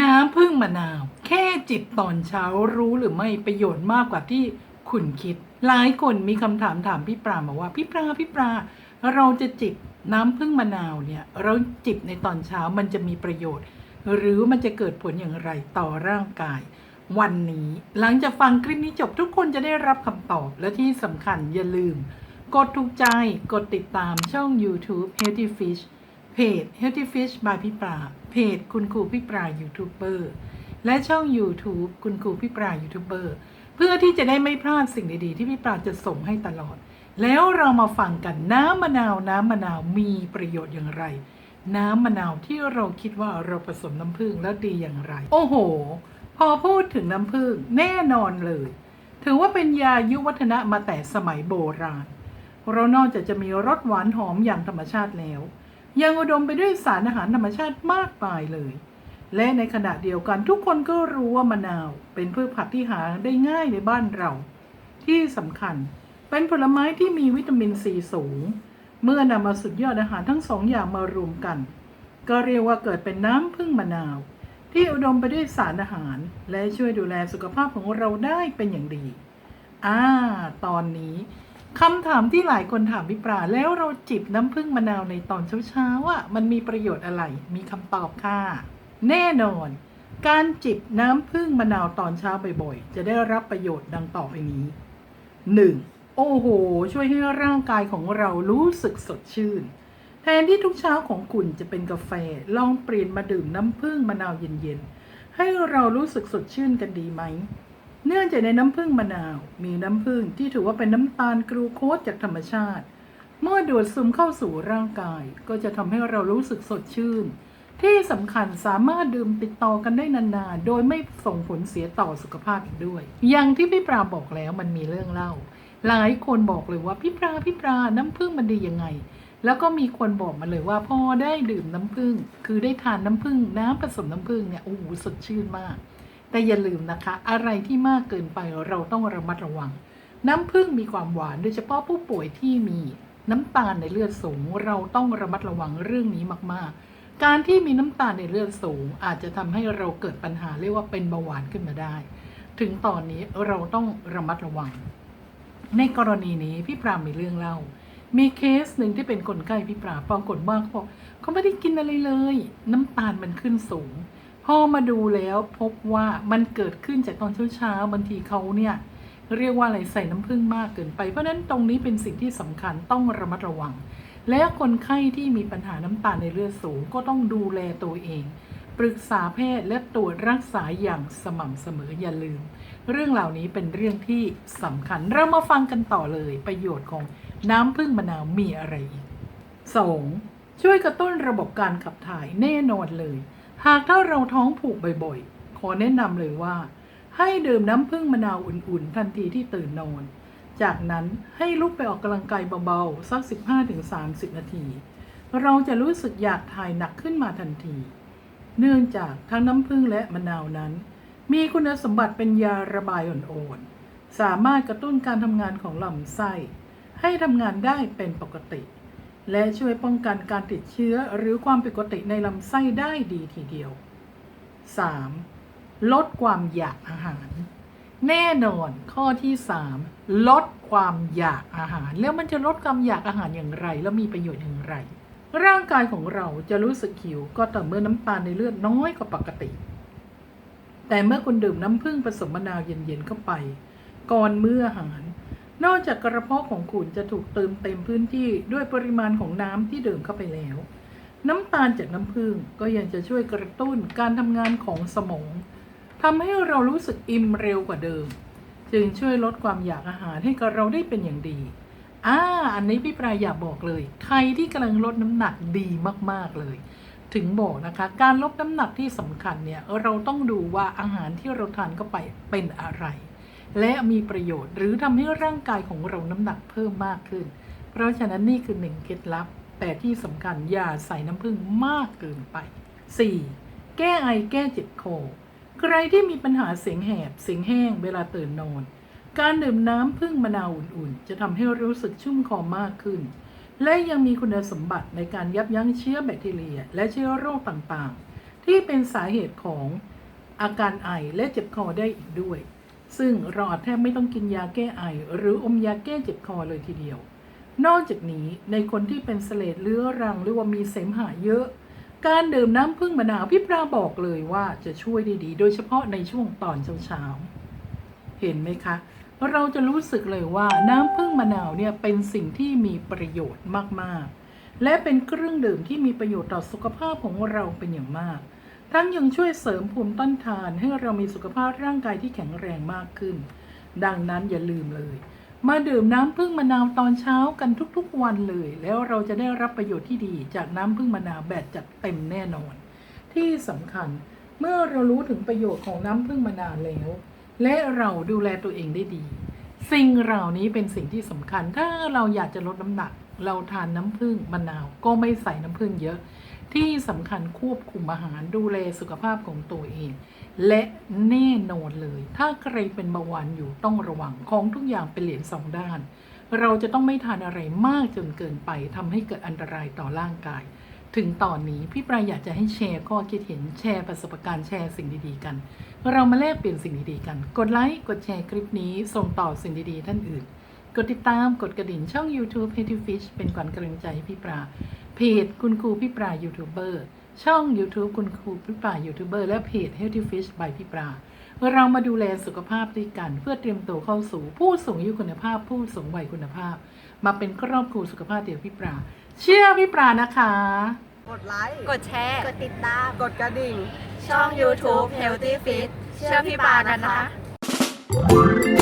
น้ำพึ่งมะนาว แค่จิบตอนเช้ารู้หรือไม่ประโยชน์มากกว่าที่คุณคิด หลายคนมีคำถามถามพี่ปรามาว่า พี่ปราพี่ปรา เราจะจิบน้ำพึ่งมะนาวเนี่ย เราจิบในตอนเช้ามันจะมีประโยชน์ หรือมันจะเกิดผลอย่างไรต่อร่างกาย วันนี้ หลังจากฟังคลิปนี้จบทุกคนจะได้รับคำตอบและที่สำคัญอย่าลืม กดถูกใจกดติดตามช่อง YouTube Healthy Fish เพจ Healthy Fish by พี่ปราเพจคุณครูพี่ปรายูทูบเบอร์และช่อง YouTube คุณครูพี่ปรายูทูบเบอร์เพื่อที่จะได้ไม่พลาดสิ่งดีๆ ที่พี่ปราจะส่งให้ตลอด แล้วเรามาฟังกันน้ำมะนาวน้ำมะนาวมีประโยชน์อย่างไร น้ำมะนาวที่เราคิดว่าเราผสมน้ำผึ้งแล้วดีอย่างไร โอ้โห พอพูดถึงน้ำผึ้งแน่นอนเลย ถือว่าเป็นยายุวัฒนะมาแต่สมัยโบราณ เรานอกจากจะมีรสหวานหอมอย่างธรรมชาติแล้ว ยังอุดมไปด้วยสารอาหารธรรมชาติมากมายเลย และในขณะเดียวกันทุกคนก็รู้ว่ามะนาว เป็นพืชผักที่หาได้ง่ายในบ้านเรา ที่สำคัญเป็นผลไม้ที่มีวิตามินซีสูง เมื่อนำมาสุดยอดอาหารทั้งสองอย่างมารวมกัน ก็เรียกว่าเกิดเป็นน้ำพึ่งมะนาว ที่อุดมไปด้วยสารอาหาร และช่วยดูแลสุขภาพของเราได้เป็นอย่างดี อ่า ตอนนี้ คำถามที่หลายคนถามพี่ปราแล้วเราจิบน้ำผึ้งมะนาวในตอนเช้าๆอะมันมีประโยชน์อะไร มีคำตอบค่ะ แน่นอน การจิบน้ำผึ้งมะนาวตอนเช้าบ่อยๆ จะได้รับประโยชน์ดังต่อไปนี้ 1. โอ้โห ช่วยให้ร่างกายของเรารู้สึกสดชื่น แทนที่ทุกเช้าของคุณจะเป็นกาแฟ ลองเปลี่ยนมาดื่มน้ำผึ้งมะนาวเย็นๆ ให้เรารู้สึกสดชื่นกันดีไหม เนื่องจากในน้ำผึ้งมะนาว มีน้ำผึ้งที่ถือว่าเป็นน้ำตาลกรูโคสจากธรรมชาติ เมื่อดูดซึมเข้าสู่ร่างกาย ก็จะทำให้เรารู้สึกสดชื่น ที่สำคัญสามารถดื่มติดต่อกันได้นานๆ โดยไม่ส่งผลเสียต่อสุขภาพอีกด้วย อย่างที่พี่ปราบอกแล้วมันมีเรื่องเล่า หลายคนบอกเลยว่าพี่ปราพี่ปราน้ำผึ้งมันดียังไง แล้วก็มีคนบอกมาเลยว่าพอได้ดื่มน้ำผึ้งคือได้ทานน้ำผึ้งน้ำผสมน้ำผึ้งเนี่ยโอ้โหสดชื่นมาก แต่อย่าลืมนะคะ อะไรที่มากเกินไปเราต้องระมัดระวัง น้ำผึ้งมีความหวานโดยเฉพาะผู้ป่วยที่มีน้ำตาลในเลือดสูง เราต้องระมัดระวังเรื่องนี้มากๆ การที่มีน้ำตาลในเลือดสูง อาจจะทำให้เราเกิดปัญหาเรียกว่าเป็นเบาหวานขึ้นมาได้ ถึงตอนนี้เราต้องระมัดระวัง ในกรณีนี้พี่ปรามมีเรื่องเล่า มีเคสหนึ่งที่เป็นคนไข้พี่ปราปรากฏว่าเขาบอกเขาไม่ได้กินอะไรเลย น้ำตาลมันขึ้นสูง พอมาดูแล้วพบว่ามันเกิดขึ้นจากตอนเช้าๆบางทีเขาเนี่ยเรียกว่าอะไรใส่น้ำผึ้งมากเกินไป เพราะฉะนั้นตรงนี้เป็นสิ่งที่สำคัญต้องระมัดระวัง และคนไข้ที่มีปัญหาน้ำตาลในเลือดสูงก็ต้องดูแลตัวเอง ปรึกษาแพทย์และตรวจรักษาอย่างสม่ำเสมออย่าลืม เรื่องเหล่านี้เป็นเรื่องที่สำคัญ เรามาฟังกันต่อเลย ประโยชน์ของน้ำผึ้งมะนาวมีอะไรอีก 2. ช่วยกระตุ้นระบบการขับถ่ายแน่นอนเลย หากถ้าเราท้องผูกบ่อยๆ ขอแนะนำเลยว่า ให้ดื่มน้ำผึ้งมะนาวอุ่นๆ ทันทีที่ตื่นนอน จากนั้นให้ลุกไปออกกำลังกายเบาๆ สัก 15-30 นาที เราจะรู้สึกอยากถ่ายหนักขึ้นมาทันที เนื่องจากทั้งน้ำผึ้งและมะนาวนั้น มีคุณสมบัติเป็นยาระบายอ่อนๆ สามารถกระตุ้นการทำงานของลำไส้ ให้ทำงานได้เป็นปกติ และช่วยป้องกันการติดเชื้อหรือความผิดปกติในลำไส้ได้ดีทีเดียว 3. ลดความอยากอาหาร แน่นอนข้อที่ 3 ลดความอยากอาหาร แล้วมันจะลดความอยากอาหารอย่างไร แล้วมีประโยชน์อย่างไร ร่างกายของเราจะรู้สึกหิวก็ต่อเมื่อน้ำตาลในเลือดน้อยกว่าปกติ แต่เมื่อคุณดื่มน้ำผึ้งผสมมะนาวเย็นๆเข้าไป ก่อนมื้ออาหาร นอกจากกระเพาะของคุณจะถูกเติมเต็มพื้นที่ด้วยปริมาณของน้ำที่ดื่มเข้าไปแล้ว น้ำตาลจากน้ำผึ้งก็ยังจะช่วยกระตุ้นการทำงานของสมองทำให้เรารู้สึกอิ่มเร็วกว่าเดิม จึงช่วยลดความอยากอาหารให้กับเราได้เป็นอย่างดีอ่าอันนี้พี่ปรายอยากบอกเลย ใครที่กำลังลดน้ำหนักดีมากๆเลย ถึงบอกนะคะ การลดน้ำหนักที่สำคัญเนี่ยเราต้องดูว่าอาหารที่เราทานเข้าไปเป็นอะไร และมีประโยชน์ หรือทำให้ร่างกายของเราน้ำหนักเพิ่มมากขึ้น เพราะฉะนั้นนี่คือหนึ่งเคล็ดลับ แต่ที่สำคัญอย่าใส่น้ำผึ้งมากเกินไป 4. แก้ไอแก้เจ็บคอใครที่มีปัญหาเสียงแหบเสียงแห้งเวลาตื่นนอน การดื่มน้ำผึ้งมะนาวอุ่นๆ จะทำให้รู้สึกชุ่มคอมากขึ้น และยังมีคุณสมบัติในการยับยั้งเชื้อแบคทีเรีย และเชื้อโรคต่างๆ ที่เป็นสาเหตุของอาการไอและเจ็บคอได้อีกด้วย ซึ่งเราอาจแทบไม่ต้องกินยาแก้ไอ หรืออมยาแก้เจ็บคอเลยทีเดียว นอกจากนี้ในคนที่เป็นเสลดเรื้อรังหรือว่ามีเสมหะเยอะ การดื่มน้ำผึ้งมะนาวพี่ปราบอกเลยว่าจะช่วยได้ดี โดยเฉพาะในช่วงตอนเช้าๆเห็นไหมคะ เราจะรู้สึกเลยว่าน้ำผึ้งมะนาวเนี่ยเป็นสิ่งที่มีประโยชน์มากๆ และเป็นเครื่องดื่มที่มีประโยชน์ต่อสุขภาพของเราเป็นอย่างมาก ทั้งยังช่วยเสริมภูมิต้านทานให้เรามีสุขภาพร่างกายที่แข็งแรงมากขึ้น ดังนั้นอย่าลืมเลย มาดื่มน้ำผึ้งมะนาวตอนเช้ากันทุกๆวันเลย แล้วเราจะได้รับประโยชน์ที่ดีจากน้ำผึ้งมะนาวแบบจัดเต็มแน่นอน ที่สำคัญเมื่อเรารู้ถึงประโยชน์ของน้ำผึ้งมะนาวแล้ว และเราดูแลตัวเองได้ดี สิ่งเหล่านี้เป็นสิ่งที่สำคัญถ้าเราอยากจะลดน้ำหนัก เราทานน้ำผึ้งมะนาวก็ไม่ใส่น้ำผึ้งเยอะ ที่สำคัญควบคุมอาหารดูแลสุขภาพของตัวเอง และแน่นอนเลย ถ้าใครเป็นเบาหวานอยู่ต้องระวังของทุกอย่างเป็นเหรียญสองด้าน เราจะต้องไม่ทานอะไรมากจนเกินไปทำให้เกิดอันตรายต่อร่างกาย ถึงตอนนี้พี่ปรายอยากจะให้แชร์ข้อคิดเห็นแชร์ประสบการณ์แชร์สิ่งดีๆกัน เรามาแลกเปลี่ยนสิ่งดีๆกัน กดไลค์กดแชร์คลิปนี้ส่งต่อสิ่งดีๆท่านอื่น กดติดตามกดกระดิ่งช่อง YouTube h e a d y Fish เป็นขวัญกำลังใจให้พี่ปรา เพจคุณครูพี่ปรายูทูบเบอร์ช่อง YouTube คุณครูพี่ปรายูทูบเบอร์และเพจ Healthy Fish by พี่ปราเรามาดูแลสุขภาพด้วยกัน เพื่อเตรียมตัวเข้าสู่ผู้สูงอายุคุณภาพ ผู้สูงวัยคุณภาพ มาเป็นครอบครัวสุขภาพเดียวพี่ปราเชื่อพี่ปรานะคะ กดไลค์กดแชร์ กดติดตาม กดกระดิ่ง ช่อง YouTube Healthy Fit เชื่อพี่ปากันนะคะ